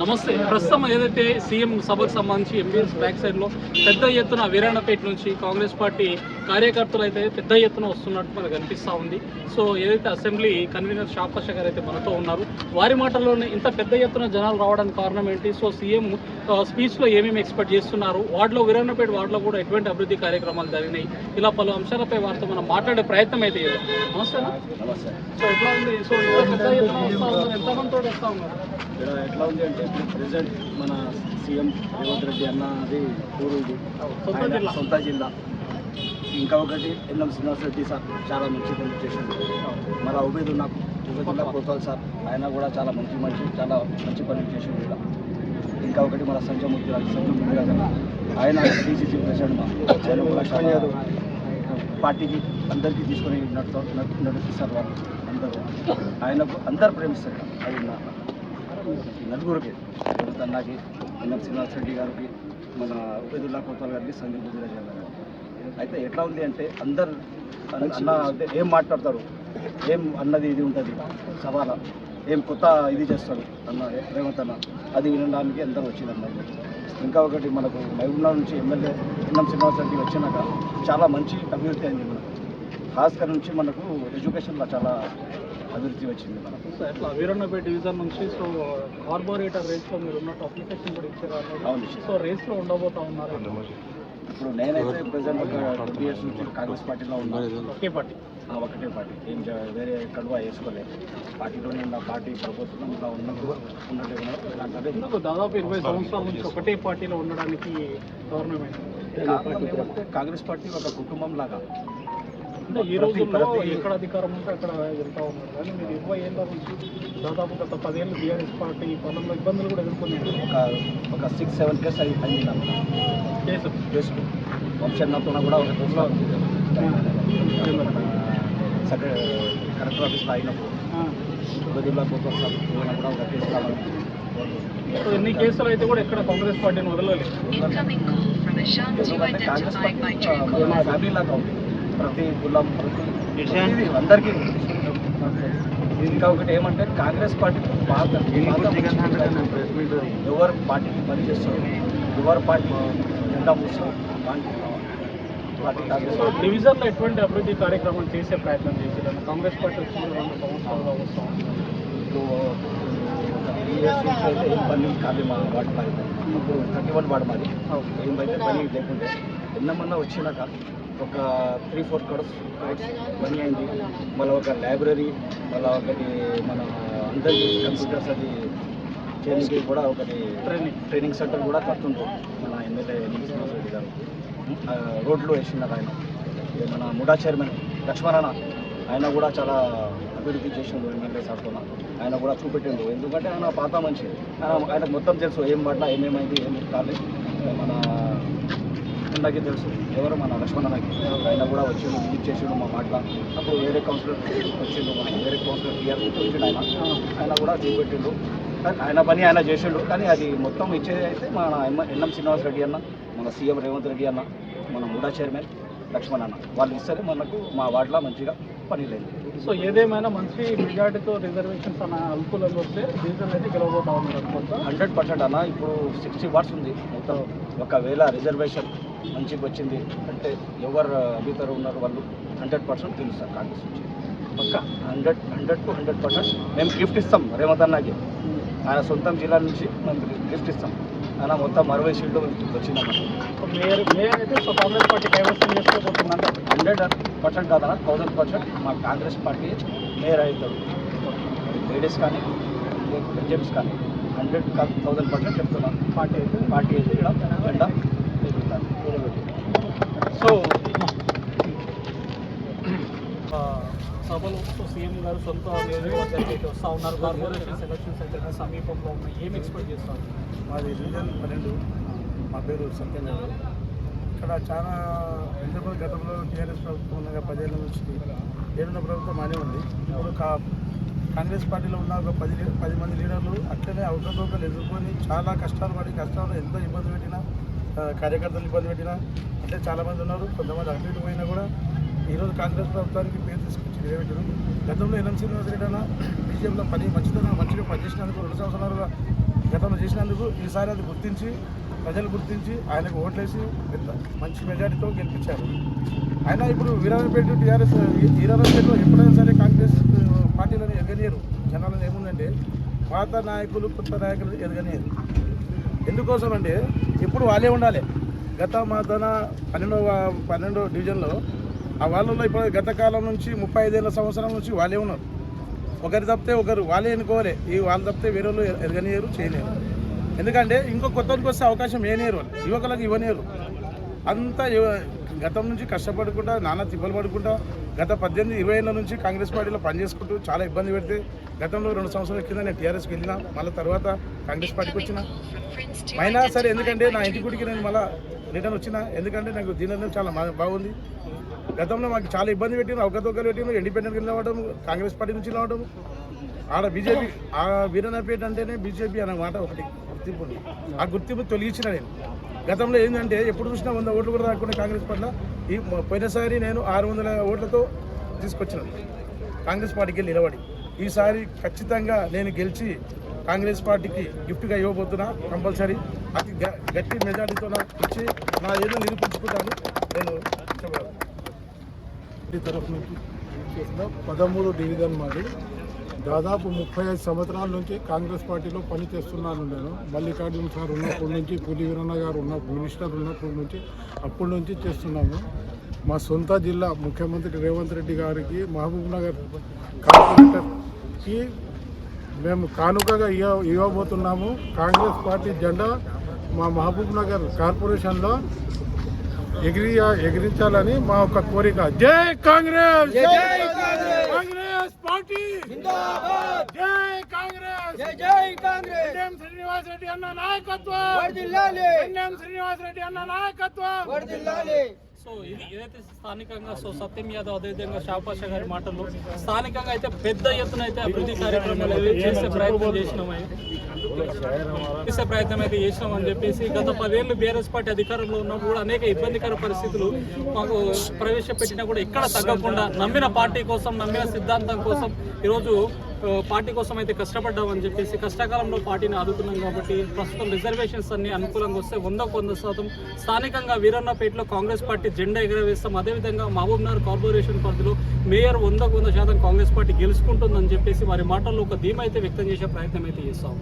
నమస్తే. ప్రస్తుతం ఏదైతే సీఎం సభకు సంబంధించి ఎంబీఎస్ బ్యాక్ సైడ్లో పెద్ద ఎత్తున వీరాణపేట నుంచి కాంగ్రెస్ పార్టీ కార్యకర్తలు అయితే పెద్ద ఎత్తున వస్తున్నట్టు మనకు కనిపిస్తూ ఉంది. సో ఏదైతే అసెంబ్లీ కన్వీనర్ షాపాష గారు అయితే మనతో ఉన్నారు. వారి మాటల్లోనే ఇంత పెద్ద ఎత్తున జనాలు రావడానికి కారణం ఏంటి? సో సీఎం స్పీచ్లో ఏమేమి ఎక్స్పెక్ట్ చేస్తున్నారు? వార్డులో వీరాణపేట వార్డులో కూడా ఎటువంటి అభివృద్ధి కార్యక్రమాలు జరిగినాయి? ఇలా పలు అంశాలపై వారితో మనం మాట్లాడే ప్రయత్నం అయితే నమస్తే సో ఎట్లా ఉంది? సో పెద్ద ఎత్తున వస్తా ఉన్నారు? ఇక్కడ ఎట్లా ఉంది అంటే ఇప్పుడు ప్రెసెంట్ మన సీఎం రేవంత్ రెడ్డి అన్న అది ఊరు ఇది. సొంత జిల్లా. ఇంకా ఒకటి ఎన్ఎం శ్రీనివాస్ రెడ్డి సార్ చాలా మంచి పని చేసిండు మన ఉబేద్ నాకు ఉబేదుల్లా కోతల్ సార్. ఆయన కూడా చాలా మంచి మంచి చాలా మంచి పనులు చేసిండు ఇక్కడ ఇంకా ఒకటి మన సంజయ్ ముద్దురాజు సంజయ్ ముద్దురాజు ఆయన డీసీసీ ప్రెసిడెంట్ ఆయన కూడా చాలా పార్టీకి అందరికీ తీసుకొని నడుతూ నడు- నడిపిస్తారు వాళ్ళు అందరూ. ఆయనకు అందరు ప్రేమిస్తారు. అది నా నలుగురికి అన్నకి ఎన్ఎం శ్రీనివాస్ రెడ్డి గారికి మన ఉపేదుల్లా కోతల్ గారికి సంజయ్ గుజరాజ్ గారికి. అయితే ఎట్లా ఉంది అంటే అందరు అన్న అంటే ఏం మాట్లాడతారు? ఏం అన్నది ఇది ఉంటుంది? సవాల? ఏం కొత్త ఇది చేస్తాడు అన్న రేవంత్ అన్న అది వినడానికి అందరూ వచ్చిందన్నారు ఇంకా ఒకటి మనకు మహబూబ్నగర్ నుంచి ఎమ్మెల్యే ఎన్ఎం శ్రీనివాస్ రెడ్డి వచ్చినాక చాలా మంచి అభివృద్ధి అయింది మనకు. భాస్కర్ నుంచి మనకు ఎడ్యుకేషన్లో చాలా అభివృద్ధి వచ్చింది మనకు. ఎట్లా? వీరన్నపేట డివిజన్ నుంచి సో కార్పొరేటర్ రేస్లో మీరు ఉన్నట్టు అప్లికేషన్ కూడా ఇచ్చారు. సో రేస్లో ఉండబోతా ఉన్నారు? ఇప్పుడు నేనైతే ప్రజెంట్ ఒక ట్వంటీ ఇయర్స్ నుంచి కాంగ్రెస్ పార్టీలో ఉన్నాను ఒకే పార్టీ. ఒకటే పార్టీ. ఏం వేరే కడువా వేసుకోలేదు పార్టీలోనే ఉన్న పార్టీ ప్రభుత్వంలో ఉన్నట్టు ఉన్నట్టు దాదాపు ఇరవై సంవత్సరాల నుంచి ఒకటే పార్టీలో ఉండడానికి ఏమంటే కాంగ్రెస్ పార్టీ ఒక కుటుంబం లాగా. అంటే ఈ రోజుల్లో ఎక్కడ అధికారం ఉంటే అక్కడ వెళ్తా ఉన్నారు. కానీ మీరు ఇరవై ఏళ్ళ నుంచి దాదాపు గత పదేళ్ళు బీఆర్ఎస్ పార్టీ పనుల్లో ఇబ్బందులు కూడా ఎదుర్కొన్నారు ఒక ఒక సిక్స్ సెవెన్ కేసు అయి అయింది కేసు కేసు వంశన్నతో కూడా ఒక కేసులో సెక్రటరీ కలెక్టర్ ఆఫీస్లో అయినప్పుడు. బదిలా పోయినా కూడా ఒక కేసు రావడం సో ఎన్ని కేసులు అయితే కూడా ఎక్కడ కాంగ్రెస్ పార్టీని వదలలేదు. కాంగ్రెస్ పార్టీ ఫ్యామిలీ లాగా ఉంది. ప్రతి కులం ప్రతి అందరికీ ఇంకా ఒకటి ఏమంటే కాంగ్రెస్ పార్టీ పాత ఎవరు పార్టీకి పని చేస్తారు ఎవరు పార్టీ జెండా సో డివిజన్లో ఎటువంటి అభివృద్ధి కార్యక్రమాలు చేసే ప్రయత్నం చేసేదాన్ని కాంగ్రెస్ పార్టీ వచ్చిన రెండు సంవత్సరాలుగా వస్తాం ఇప్పుడు అయితే ఏం పని కాదు మా వాటి పని ఇప్పుడు థర్టీ వన్ వాడు మాది. ఏమైతే పని లేకుంటే. ఎన్నమన్నా వచ్చినాక ఒక త్రీ ఫోర్ కరోడ్స్ పని అయింది. మళ్ళీ ఒక లైబ్రరీ మళ్ళీ ఒకటి మన అందరి కంప్యూటర్స్ అది చేయడానికి కూడా ఒకటి ట్రైనింగ్ ట్రైనింగ్ సెంటర్ కూడా కడుతుండ్రు. మన ఎమ్మెల్యే శ్రీనివాస్ రెడ్డి గారు. రోడ్లు వేసినారు ఆయన. మన ముడా చైర్మన్ లక్ష్మణన్న ఆయన కూడా చాలా అభివృద్ధి చేసిండు ఎమ్మెల్యే సార్తో ఆయన కూడా చూపెట్టిండు ఎందుకంటే ఆయన పాత మనిషి. ఆయన ఆయనకు మొత్తం తెలుసు ఏం పడ్డా ఏమేమైంది ఏం కాలేదు మన అందరికీ తెలుసు. ఎవరు మన లక్ష్మణన్నకి ఆయన కూడా వచ్చిండు విజిట్ చేసిండు మా మాట అప్పుడు వేరే కౌన్సిలర్ వచ్చిండు మన వేరే కౌన్సిలర్ టీఆర్ వచ్చిండు ఆయన. ఆయన కూడా చూపెట్టిండు. కానీ ఆయన పని ఆయన చేసిండు. కానీ అది మొత్తం ఇచ్చేది అయితే మన ఎన్ఎం శ్రీనివాస్ రెడ్డి అన్న మన సీఎం రేవంత్ రెడ్డి అన్న మన ముడా చైర్మన్ లక్ష్మణ్ అన్న. వాళ్ళు ఇస్తే మనకు మా వార్డులో మంచిగా పని లేదు. సో ఏదేమైనా మంచి మెజార్టీతో రిజర్వేషన్స్ అన్న అనుకూలంగా వస్తే డివిజన్ అయితే గెలవబోతా ఉన్నారు హండ్రెడ్ పర్సెంట్ అన్న. ఇప్పుడు సిక్స్టీ వాట్స్ ఉంది. మొత్తం ఒకవేళ రిజర్వేషన్ మంచిగా వచ్చింది. అంటే ఎవరు అభితరు ఉన్నారు వాళ్ళు హండ్రెడ్ పర్సెంట్ గెలుస్తారు కాంగ్రెస్ నుంచి. పక్క hundred hundred to hundred percent మేము గిఫ్ట్ ఇస్తాం రేవంత్ అన్నకి. ఆయన సొంతం జిల్లా నుంచి మేము గిఫ్ట్ ఇస్తాం. ఆయన మొత్తం అరవై సీట్లు వచ్చిందన్నమాట మేయర్ మేయర్ అయితే సో కాంగ్రెస్ పార్టీ కైవసం చేసుకోబోతుందంట హండ్రెడ్ పర్సెంట్ కాదన్న థౌజండ్ పర్సెంట్ మా కాంగ్రెస్ పార్టీ మేయర్ అవుతాడు. లేడీస్ కానీ జెంట్స్ కానీ హండ్రెడ్ కాదు థౌజండ్ పర్సెంట్ చెప్తున్నాను. పార్టీ అయితే పార్టీ అయితే ఇక్కడ జెండా. సో సభలు సో సీఎం గారు సొంత నియోజకవర్గానికి అయితే వస్తూ ఉన్నారు. కార్పొరేషన్ ఎలక్షన్స్ అయితే సమీపంలో ఉన్నాయి? ఏం ఎక్స్పెక్ట్ చేస్తారు? మాది రీజన్ పన్నెండు. మా పేరు సత్యనారాయణ ఇక్కడ చాలా ఎందుకు గతంలో టీఆర్ఎస్ ప్రభుత్వం ఉండగా పదేళ్ళ నుంచి ఏడున్న ప్రభుత్వం అనే ఉంది. ఇప్పుడు కా కాంగ్రెస్ పార్టీలో ఉన్న ఒక పది పది మంది లీడర్లు అట్లనే అవకతవకలు ఎదుర్కొని చాలా కష్టాలు పడి కష్టాలు ఎంతో ఇబ్బంది పెట్టినా కార్యకర్తలు ఇబ్బంది పెట్టినా అంటే చాలామంది ఉన్నారు కొంతమంది అటు ఇటు పోయినా కూడా ఈరోజు కాంగ్రెస్ ప్రభుత్వానికి పేరు తీసుకొచ్చి నిలబెట్టారు. గతంలో ఎన్ఎం శ్రీనివాసరెడ్డి అన్న బీజేపీలో పని మంచితనం మంచిగా పనిచేసినందుకు రెండు సంవత్సరాలుగా గతంలో చేసినందుకు ఈసారి అది గుర్తించి ప్రజలు గుర్తించి ఆయనకు ఓట్లేసి పెద్ద మంచి మెజారిటీతో గెలిపించారు. ఆయన ఇప్పుడు వీరాజపేట టీఆర్ఎస్ వీరాజపేటలో ఎప్పుడైనా సరే కాంగ్రెస్ పార్టీలను ఎదగనియరు జనాలను ఏముందంటే పాత నాయకులు కొత్త నాయకులు ఎదగనియరు. ఎందుకోసం అంటే ఇప్పుడు వాళ్ళే ఉండాలి. గత మా తన పన్నెండవ పన్నెండవ డివిజన్లో ఆ వాళ్ళలో ఇప్పుడు గత కాలం నుంచి ముప్పై ఐదేళ్ళ సంవత్సరం నుంచి వాళ్ళే ఉన్నారు. ఒకరు తప్పితే ఒకరు వాళ్ళే ఎన్నుకోవాలి. ఈ వాళ్ళు తప్పితే వేరే వాళ్ళు ఎరగనియరు చేయలేరు. ఎందుకంటే ఇంకో కొత్తకి వస్తే అవకాశం ఏనేరు వాళ్ళు యువకులకు ఇవ్వనేరు అంతా గతం నుంచి కష్టపడుకుంటా నానా తిప్పలు పడుకుంటా గత పద్దెనిమిది ఇరవై ఏళ్ళ నుంచి కాంగ్రెస్ పార్టీలో పనిచేసుకుంటూ చాలా ఇబ్బంది పెడితే గతంలో రెండు సంవత్సరాల కింద నేను టీఆర్ఎస్కి వెళ్ళినా మళ్ళీ తర్వాత కాంగ్రెస్ పార్టీకి వచ్చిన. అయినా సరే ఎందుకంటే నా ఇంటి గుడికి నేను మళ్ళీ రిటర్న్ వచ్చిన ఎందుకంటే నాకు దీనిలో చాలా బాగుంది. గతంలో మాకు చాలా ఇబ్బంది పెట్టిన అవకతవకలు పెట్టిన ఇండిపెండెంట్గా నిలవడం కాంగ్రెస్ పార్టీ నుంచి నిలవడం ఆడ బీజేపీ ఆ వీరనపేట అంటేనే బీజేపీ అన్నమాట ఒకటి గుర్తింపు ఆ గుర్తింపు తొలగించిన నేను. గతంలో ఏంటంటే ఎప్పుడు చూసినా వంద ఓట్లు కూడా రాకుండా కాంగ్రెస్ పార్టీలో ఈ పోయినసారి నేను ఆరు వందల ఓట్లతో తీసుకొచ్చినాను కాంగ్రెస్ పార్టీకి వెళ్ళి నిలబడి. ఈసారి ఖచ్చితంగా నేను గెలిచి కాంగ్రెస్ పార్టీకి గిఫ్ట్గా ఇవ్వబోతున్నా కంపల్సరీ. అతి గట్టి మెజార్టీతో నాకు ఇచ్చి నా ఏదో నిరూపించుకుంటాను. నేను చెప్పగలను. తరఫు నుంచి పదమూడు డివిజన్ మాది. దాదాపు ముప్పై ఐదు సంవత్సరాల నుంచి కాంగ్రెస్ పార్టీలో పనిచేస్తున్నాను నేను. మల్లికార్జున సార్ ఉన్నప్పటి నుంచి పులి వీరన్న గారు ఉన్న మినిస్టర్ ఉన్నప్పటి నుంచి అప్పటి నుంచి చేస్తున్నాము మా సొంత జిల్లా ముఖ్యమంత్రి రేవంత్ రెడ్డి గారికి మహబూబ్ నగర్ కార్పొరేటర్కి మేము కానుకగా ఇవ్వ ఇవ్వబోతున్నాము. కాంగ్రెస్ పార్టీ జెండా మా మహబూబ్ నగర్ కార్పొరేషన్లో ఎగిరి ఎగిరించాలని మా ఒక కోరిక. జై కాంగ్రెస్! జై కాంగ్రెస్ పార్టీ జై కాంగ్రెస్ జై కాంగ్రెస్ ఎన్ఎం శ్రీనివాస్ రెడ్డి అన్న నాయకత్వం ఎన్ఎం శ్రీనివాస్ రెడ్డి అన్న నాయకత్వం సో ఇది ఏదైతే స్థానికంగా సో సత్యం యాదవ్ అదేవిధంగా షాపాషా గారి మాటలు స్థానికంగా అయితే పెద్ద ఎత్తున అయితే అభివృద్ధి కార్యక్రమాలు అయితే చేసే ప్రయత్నం చేసినామని చేసే ప్రయత్నం అయితే చేసినాం అని చెప్పేసి గత పదేళ్ళు బీఆర్ఎస్ పార్టీ అధికారంలో ఉన్నప్పుడు కూడా అనేక ఇబ్బందికర పరిస్థితులు మాకు ప్రవేశపెట్టినా కూడా ఎక్కడ తగ్గకుండా నమ్మిన పార్టీ కోసం నమ్మిన సిద్ధాంతం కోసం ఈరోజు పార్టీ కోసం అయితే కష్టపడ్డామని చెప్పేసి కష్టకాలంలో పార్టీని ఆదుకున్నాం కాబట్టి ప్రస్తుతం రిజర్వేషన్స్ అన్ని అనుకూలంగా వస్తే వందకు వంద శాతం స్థానికంగా వీరన్నపేటలో కాంగ్రెస్ పార్టీ జెండా ఎగరవేస్తాం. అదేవిధంగా మహబూబ్నగర్ కార్పొరేషన్ పరిధిలో మేయర్ వందకు వంద శాతం కాంగ్రెస్ పార్టీ గెలుచుకుంటుందని చెప్పేసి వారి మాటల్లో ఒక ధీమ అయితే వ్యక్తం చేసే ప్రయత్నం అయితే చేస్తాం.